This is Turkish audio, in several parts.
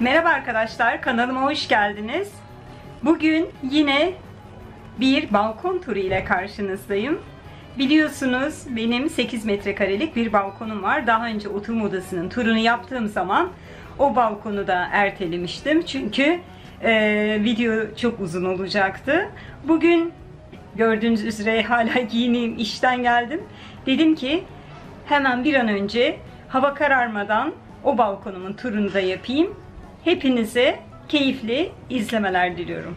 Merhaba arkadaşlar, kanalıma hoş geldiniz. Bugün yine bir balkon turu ile karşınızdayım. Biliyorsunuz benim 8 metrekarelik bir balkonum var. Daha önce oturma odasının turunu yaptığım zaman o balkonu da ertelemiştim. Çünkü e, video çok uzun olacaktı. Bugün gördüğünüz üzere hala giyineyim, işten geldim. Dedim ki hemen bir an önce hava kararmadan o balkonumun turunu da yapayım. Hepinize keyifli izlemeler diliyorum.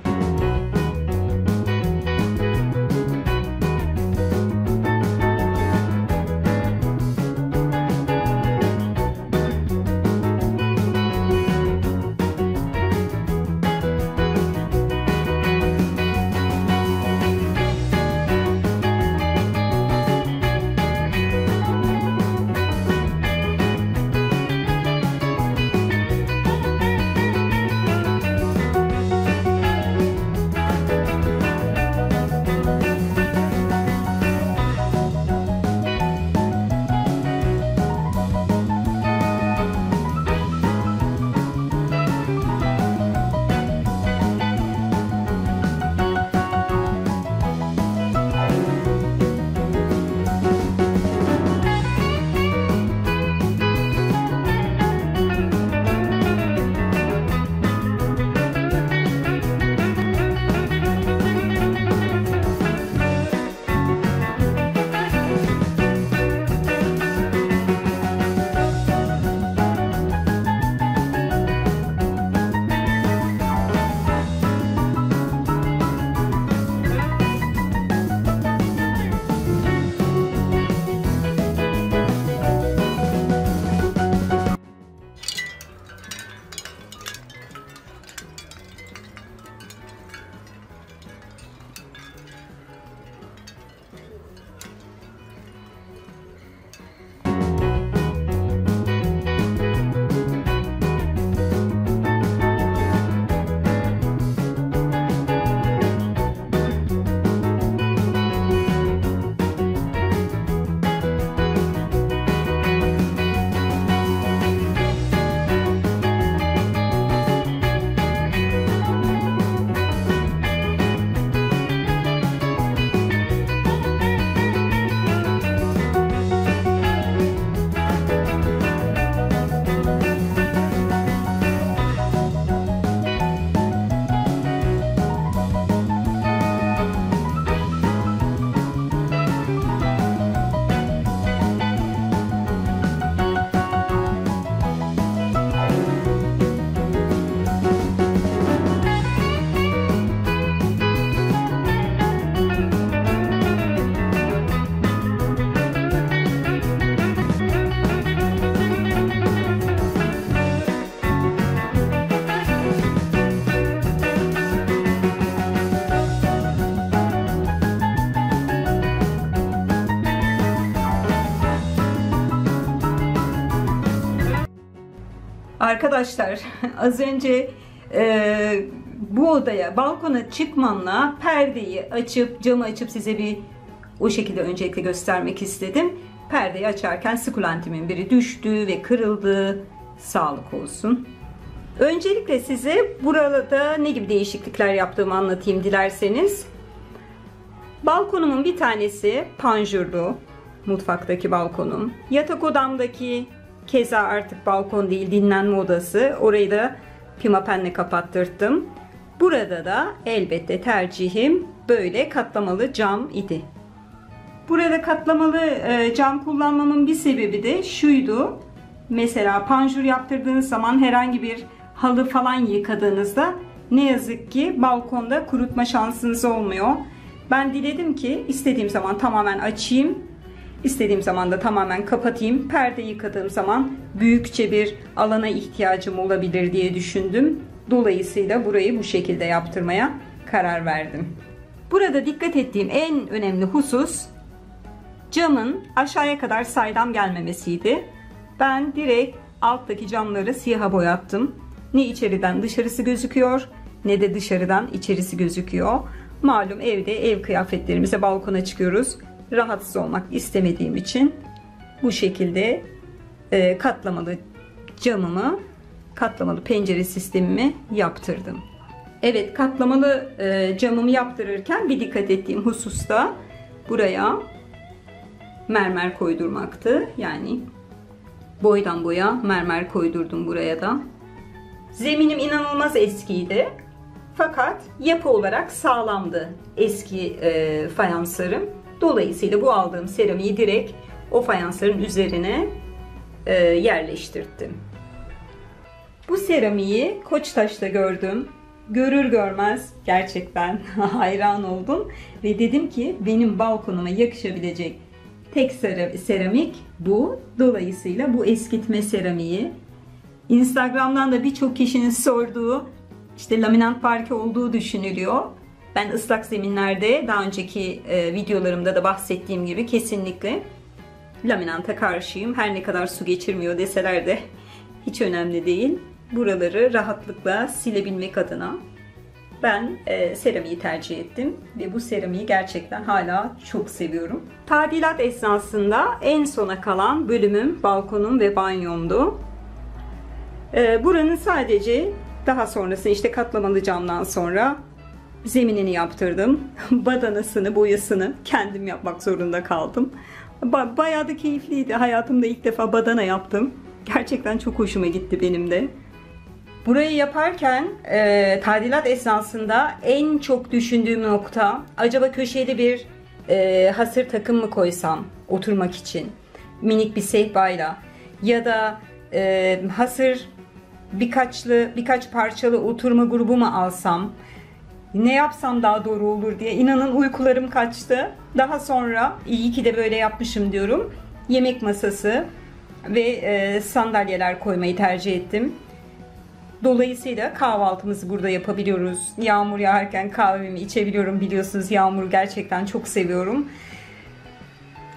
Arkadaşlar az önce e, bu odaya balkona çıkmamla perdeyi açıp camı açıp size bir o şekilde öncelikle göstermek istedim. Perdeyi açarken sıkulentimin biri düştü ve kırıldı. Sağlık olsun. Öncelikle size burada ne gibi değişiklikler yaptığımı anlatayım dilerseniz. Balkonumun bir tanesi panjurlu. Mutfaktaki balkonum. Yatak odamdaki Keza artık balkon değil dinlenme odası. Orayı da pimapenle kapattırdım. Burada da elbette tercihim böyle katlamalı cam idi. Burada katlamalı e, cam kullanmamın bir sebebi de şuydu. Mesela panjur yaptırdığınız zaman herhangi bir halı falan yıkadığınızda ne yazık ki balkonda kurutma şansınız olmuyor. Ben diledim ki istediğim zaman tamamen açayım İstediğim zaman da tamamen kapatayım. Perde yıkadığım zaman büyükçe bir alana ihtiyacım olabilir diye düşündüm. Dolayısıyla burayı bu şekilde yaptırmaya karar verdim. Burada dikkat ettiğim en önemli husus camın aşağıya kadar saydam gelmemesiydi. Ben direkt alttaki camları siyaha boyattım. Ne içeriden dışarısı gözüküyor ne de dışarıdan içerisi gözüküyor. Malum evde ev kıyafetlerimize balkona çıkıyoruz rahatsız olmak istemediğim için bu şekilde e, katlamalı camımı katlamalı pencere sistemimi yaptırdım. Evet katlamalı e, camımı yaptırırken bir dikkat ettiğim hususta buraya mermer koydurmaktı. Yani boydan boya mermer koydurdum buraya da. Zeminim inanılmaz eskiydi. Fakat yapı olarak sağlamdı eski e, fayanslarım. Dolayısıyla bu aldığım seramiği direkt o fayansların üzerine e, yerleştirdim. Bu seramiği Koçtaş'ta gördüm. Görür görmez gerçekten hayran oldum ve dedim ki benim balkonuma yakışabilecek tek seramik bu. Dolayısıyla bu eskitme seramiği. Instagram'dan da birçok kişinin sorduğu işte laminat parke olduğu düşünülüyor. Ben ıslak zeminlerde daha önceki e, videolarımda da bahsettiğim gibi kesinlikle laminanta karşıyım. Her ne kadar su geçirmiyor deseler de hiç önemli değil. Buraları rahatlıkla silebilmek adına ben e, seramiği tercih ettim ve bu seramiği gerçekten hala çok seviyorum. Tadilat esnasında en sona kalan bölümüm balkonum ve banyomdu. E, buranın sadece daha sonrası işte katlamalı camdan sonra zeminini yaptırdım. Badanasını, boyasını kendim yapmak zorunda kaldım. Ba bayağı da keyifliydi. Hayatımda ilk defa badana yaptım. Gerçekten çok hoşuma gitti benim de. Burayı yaparken e, tadilat esnasında en çok düşündüğüm nokta acaba köşede bir e, hasır takım mı koysam oturmak için minik bir sehpayla ya da e, hasır birkaçlı birkaç parçalı oturma grubu mu alsam ne yapsam daha doğru olur diye inanın uykularım kaçtı. Daha sonra iyi ki de böyle yapmışım diyorum. Yemek masası ve e, sandalyeler koymayı tercih ettim. Dolayısıyla kahvaltımızı burada yapabiliyoruz. Yağmur yağarken kahvemi içebiliyorum biliyorsunuz. Yağmuru gerçekten çok seviyorum.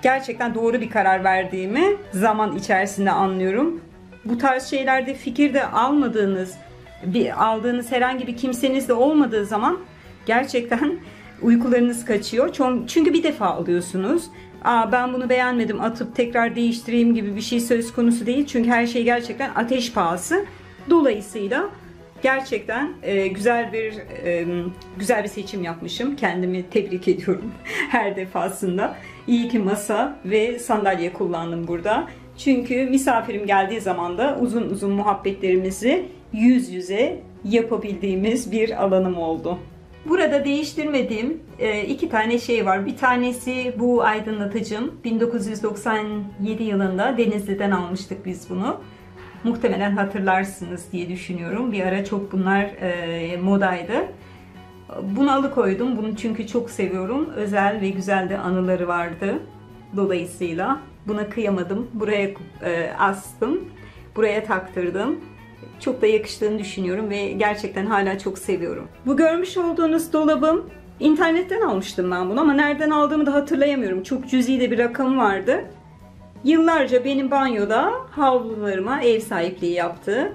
Gerçekten doğru bir karar verdiğimi zaman içerisinde anlıyorum. Bu tarz şeylerde fikir de almadığınız, bir aldığınız herhangi bir kimseniz de olmadığı zaman gerçekten uykularınız kaçıyor. Çünkü bir defa alıyorsunuz. Aa, ben bunu beğenmedim atıp tekrar değiştireyim gibi bir şey söz konusu değil. Çünkü her şey gerçekten ateş pahası. Dolayısıyla gerçekten e, güzel bir e, güzel bir seçim yapmışım. Kendimi tebrik ediyorum her defasında. İyi ki masa ve sandalye kullandım burada. Çünkü misafirim geldiği zaman da uzun uzun muhabbetlerimizi yüz yüze yapabildiğimiz bir alanım oldu. Burada değiştirmediğim e, iki tane şey var. Bir tanesi bu aydınlatıcım. 1997 yılında Denizli'den almıştık biz bunu. Muhtemelen hatırlarsınız diye düşünüyorum. Bir ara çok bunlar e, modaydı. Bunu alıkoydum. Bunu çünkü çok seviyorum. Özel ve güzel de anıları vardı. Dolayısıyla buna kıyamadım. Buraya e, astım. Buraya taktırdım. Çok da yakıştığını düşünüyorum ve gerçekten hala çok seviyorum. Bu görmüş olduğunuz dolabım internetten almıştım ben bunu ama nereden aldığımı da hatırlayamıyorum. Çok cüzi de bir rakam vardı. Yıllarca benim banyoda havlularıma ev sahipliği yaptı.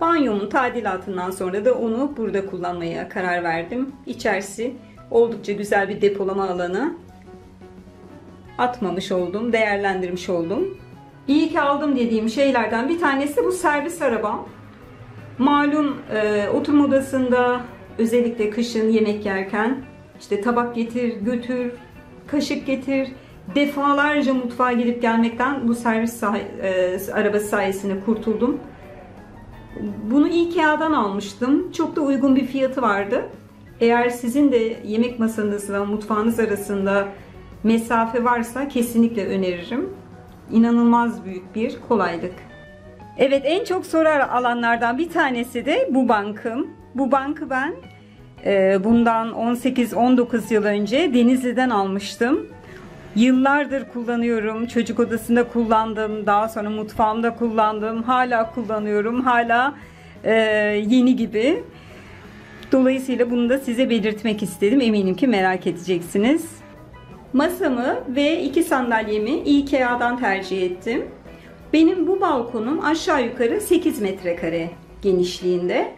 Banyomun tadilatından sonra da onu burada kullanmaya karar verdim. İçerisi oldukça güzel bir depolama alanı. Atmamış oldum, değerlendirmiş oldum. İyi ki aldım dediğim şeylerden bir tanesi bu servis arabam. Malum e, oturma odasında özellikle kışın yemek yerken işte tabak getir, götür, kaşık getir, defalarca mutfağa gidip gelmekten bu servis say e, arabası sayesinde kurtuldum. Bunu Ikea'dan almıştım. Çok da uygun bir fiyatı vardı. Eğer sizin de yemek masanızla mutfağınız arasında mesafe varsa kesinlikle öneririm. İnanılmaz büyük bir kolaylık. Evet en çok sorar alanlardan bir tanesi de bu bankım. Bu bankı ben e, bundan 18-19 yıl önce Denizli'den almıştım. Yıllardır kullanıyorum. Çocuk odasında kullandım. Daha sonra mutfağımda kullandım. Hala kullanıyorum. Hala e, yeni gibi. Dolayısıyla bunu da size belirtmek istedim. Eminim ki merak edeceksiniz. Masamı ve iki sandalyemi Ikea'dan tercih ettim. Benim bu balkonum aşağı yukarı 8 metrekare genişliğinde.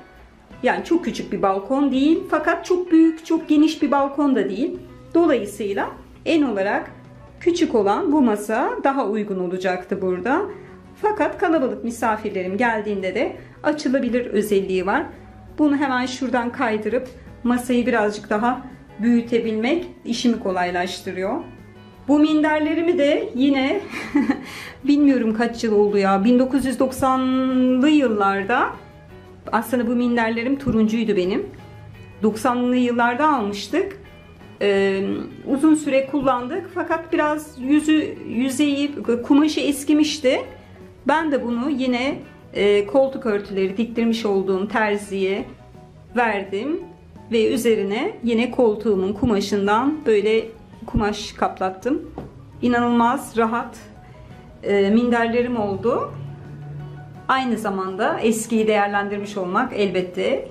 Yani çok küçük bir balkon değil fakat çok büyük, çok geniş bir balkon da değil. Dolayısıyla en olarak küçük olan bu masa daha uygun olacaktı burada. Fakat kalabalık misafirlerim geldiğinde de açılabilir özelliği var. Bunu hemen şuradan kaydırıp masayı birazcık daha büyütebilmek işimi kolaylaştırıyor. Bu minderlerimi de yine bilmiyorum kaç yıl oldu ya 1990'lı yıllarda aslında bu minderlerim turuncuydu benim. 90'lı yıllarda almıştık. Ee, uzun süre kullandık fakat biraz yüzü yüzeyi kumaşı eskimişti. Ben de bunu yine e, koltuk örtüleri diktirmiş olduğum terziye verdim ve üzerine yine koltuğumun kumaşından böyle kumaş kaplattım. İnanılmaz rahat e, minderlerim oldu. Aynı zamanda eskiyi değerlendirmiş olmak elbette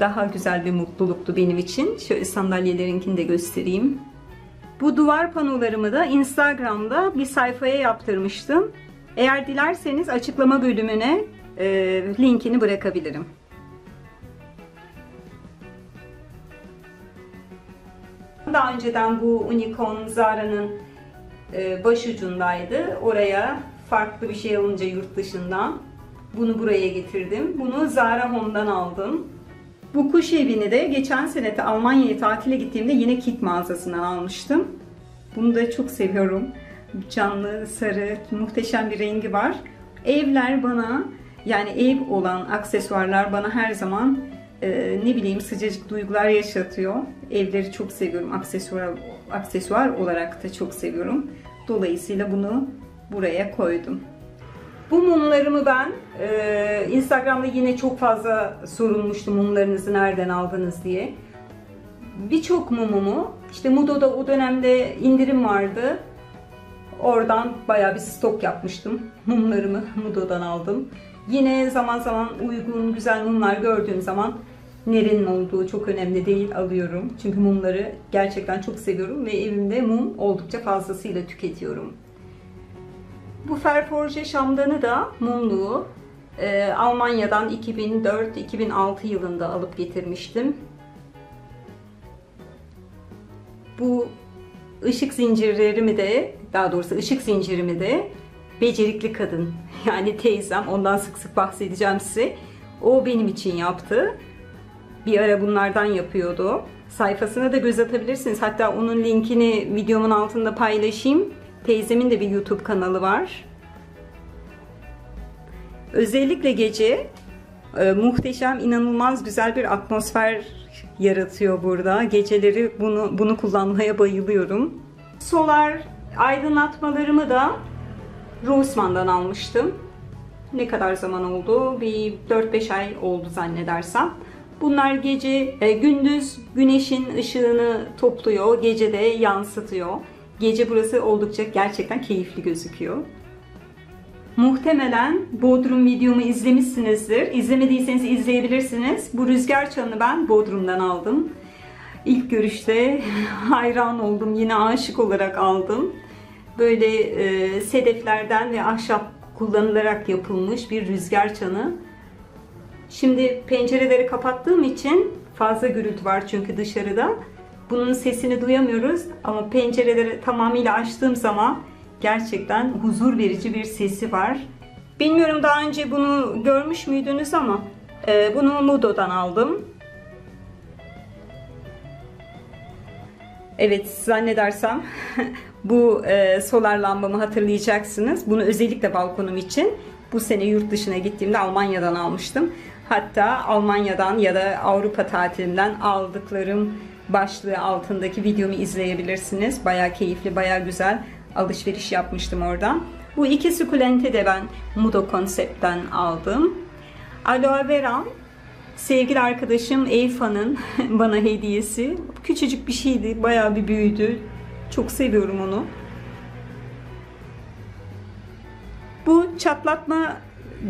daha güzel bir mutluluktu benim için. Şöyle sandalyelerinkini de göstereyim. Bu duvar panolarımı da Instagram'da bir sayfaya yaptırmıştım. Eğer dilerseniz açıklama bölümüne e, linkini bırakabilirim. Daha önceden bu Unicorn Zara'nın e, başucundaydı. Oraya farklı bir şey alınca yurt dışından bunu buraya getirdim. Bunu Zara Home'dan aldım. Bu kuş evini de geçen sene Almanya'ya tatile gittiğimde yine Kik mağazasından almıştım. Bunu da çok seviyorum. Canlı, sarı, muhteşem bir rengi var. Evler bana yani ev olan aksesuarlar bana her zaman e, ne bileyim sıcacık duygular yaşatıyor. Evleri çok seviyorum. Aksesuar, aksesuar olarak da çok seviyorum. Dolayısıyla bunu buraya koydum. Bu mumlarımı ben e, Instagram'da yine çok fazla sorulmuştu mumlarınızı nereden aldınız diye. Birçok mumumu işte Mudo'da o dönemde indirim vardı. Oradan bayağı bir stok yapmıştım. Mumlarımı Mudo'dan aldım. Yine zaman zaman uygun güzel mumlar gördüğüm zaman nerenin olduğu çok önemli değil alıyorum. Çünkü mumları gerçekten çok seviyorum ve evimde mum oldukça fazlasıyla tüketiyorum. Bu Ferforje şamdanı da mumluğu e, Almanya'dan 2004-2006 yılında alıp getirmiştim. Bu ışık zincirlerimi de daha doğrusu ışık zincirimi de becerikli kadın yani teyzem ondan sık sık bahsedeceğim size. O benim için yaptı. Bir ara bunlardan yapıyordu. Sayfasına da göz atabilirsiniz. Hatta onun linkini videomun altında paylaşayım. Teyzemin de bir YouTube kanalı var. Özellikle gece e, muhteşem, inanılmaz güzel bir atmosfer yaratıyor burada. Geceleri bunu bunu kullanmaya bayılıyorum. Solar aydınlatmalarımı da Rossmann'dan almıştım. Ne kadar zaman oldu? Bir 4-5 ay oldu zannedersem. Bunlar gece, e, gündüz güneşin ışığını topluyor, gece de yansıtıyor. Gece burası oldukça gerçekten keyifli gözüküyor. Muhtemelen Bodrum videomu izlemişsinizdir. İzlemediyseniz izleyebilirsiniz. Bu rüzgar çanını ben Bodrum'dan aldım. İlk görüşte hayran oldum. Yine aşık olarak aldım. Böyle e, sedeflerden ve ahşap kullanılarak yapılmış bir rüzgar çanı. Şimdi pencereleri kapattığım için fazla gürültü var çünkü dışarıda. Bunun sesini duyamıyoruz ama pencereleri tamamıyla açtığım zaman gerçekten huzur verici bir sesi var. Bilmiyorum daha önce bunu görmüş müydünüz ama e, bunu Mudo'dan aldım. Evet zannedersem bu e, solar lambamı hatırlayacaksınız. Bunu özellikle balkonum için bu sene yurt dışına gittiğimde Almanya'dan almıştım. Hatta Almanya'dan ya da Avrupa tatilimden aldıklarım başlığı altındaki videomu izleyebilirsiniz. Baya keyifli, baya güzel alışveriş yapmıştım oradan. Bu iki sukulente de ben Mudo Konsept'ten aldım. Aloe vera sevgili arkadaşım Eyfa'nın bana hediyesi. Küçücük bir şeydi, baya bir büyüdü. Çok seviyorum onu. Bu çatlatma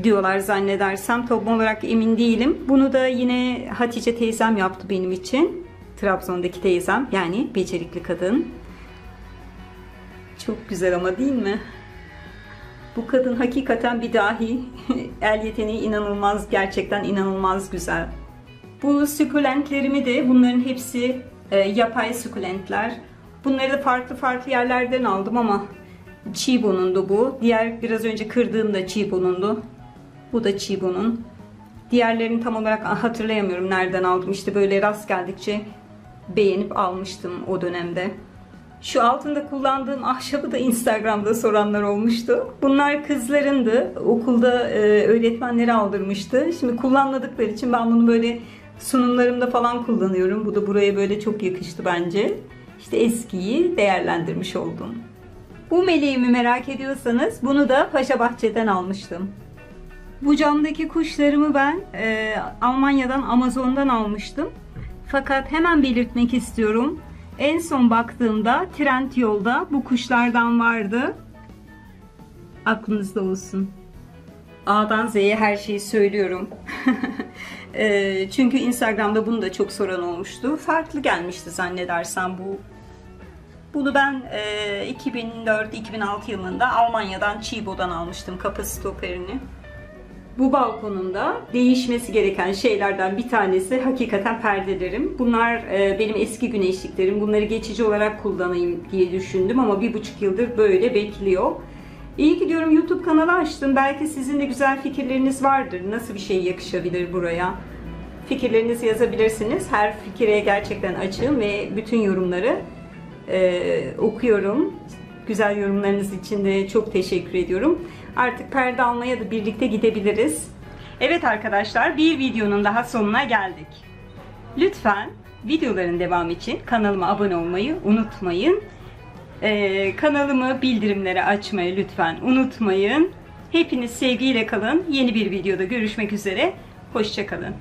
diyorlar zannedersem. Tam olarak emin değilim. Bunu da yine Hatice teyzem yaptı benim için. Trabzon'daki teyzem yani becerikli kadın. Çok güzel ama değil mi? Bu kadın hakikaten bir dahi. El yeteneği inanılmaz, gerçekten inanılmaz güzel. Bu sukulentlerimi de bunların hepsi e, yapay sukulentler. Bunları da farklı farklı yerlerden aldım ama Chibo'nundu bu. Diğer biraz önce kırdığım da Chibo'nundu. Bu da Chibo'nun. Diğerlerini tam olarak hatırlayamıyorum nereden aldım. İşte böyle rast geldikçe beğenip almıştım o dönemde. Şu altında kullandığım ahşabı da Instagram'da soranlar olmuştu. Bunlar kızlarındı. Okulda e, öğretmenleri aldırmıştı. Şimdi kullanmadıkları için ben bunu böyle sunumlarımda falan kullanıyorum. Bu da buraya böyle çok yakıştı bence. İşte eskiyi değerlendirmiş oldum. Bu meleğimi merak ediyorsanız bunu da Paşa Bahçe'den almıştım. Bu camdaki kuşlarımı ben e, Almanya'dan Amazon'dan almıştım. Fakat hemen belirtmek istiyorum. En son baktığımda Trendyol'da bu kuşlardan vardı. Aklınızda olsun. A'dan Z'ye her şeyi söylüyorum. e, çünkü Instagram'da bunu da çok soran olmuştu. Farklı gelmişti zannedersem bu. Bunu ben e, 2004-2006 yılında Almanya'dan Chibo'dan almıştım kapı stoperini. Bu balkonunda değişmesi gereken şeylerden bir tanesi hakikaten perdelerim. Bunlar e, benim eski güneşliklerim. Bunları geçici olarak kullanayım diye düşündüm ama bir buçuk yıldır böyle bekliyor. İyi ki diyorum YouTube kanalı açtım. Belki sizin de güzel fikirleriniz vardır. Nasıl bir şey yakışabilir buraya? Fikirlerinizi yazabilirsiniz. Her fikire gerçekten açığım ve bütün yorumları e, okuyorum. Güzel yorumlarınız için de çok teşekkür ediyorum. Artık perde almaya da birlikte gidebiliriz. Evet arkadaşlar bir videonun daha sonuna geldik. Lütfen videoların devamı için kanalıma abone olmayı unutmayın. Ee, kanalımı bildirimleri açmayı lütfen unutmayın. Hepiniz sevgiyle kalın. Yeni bir videoda görüşmek üzere. Hoşçakalın.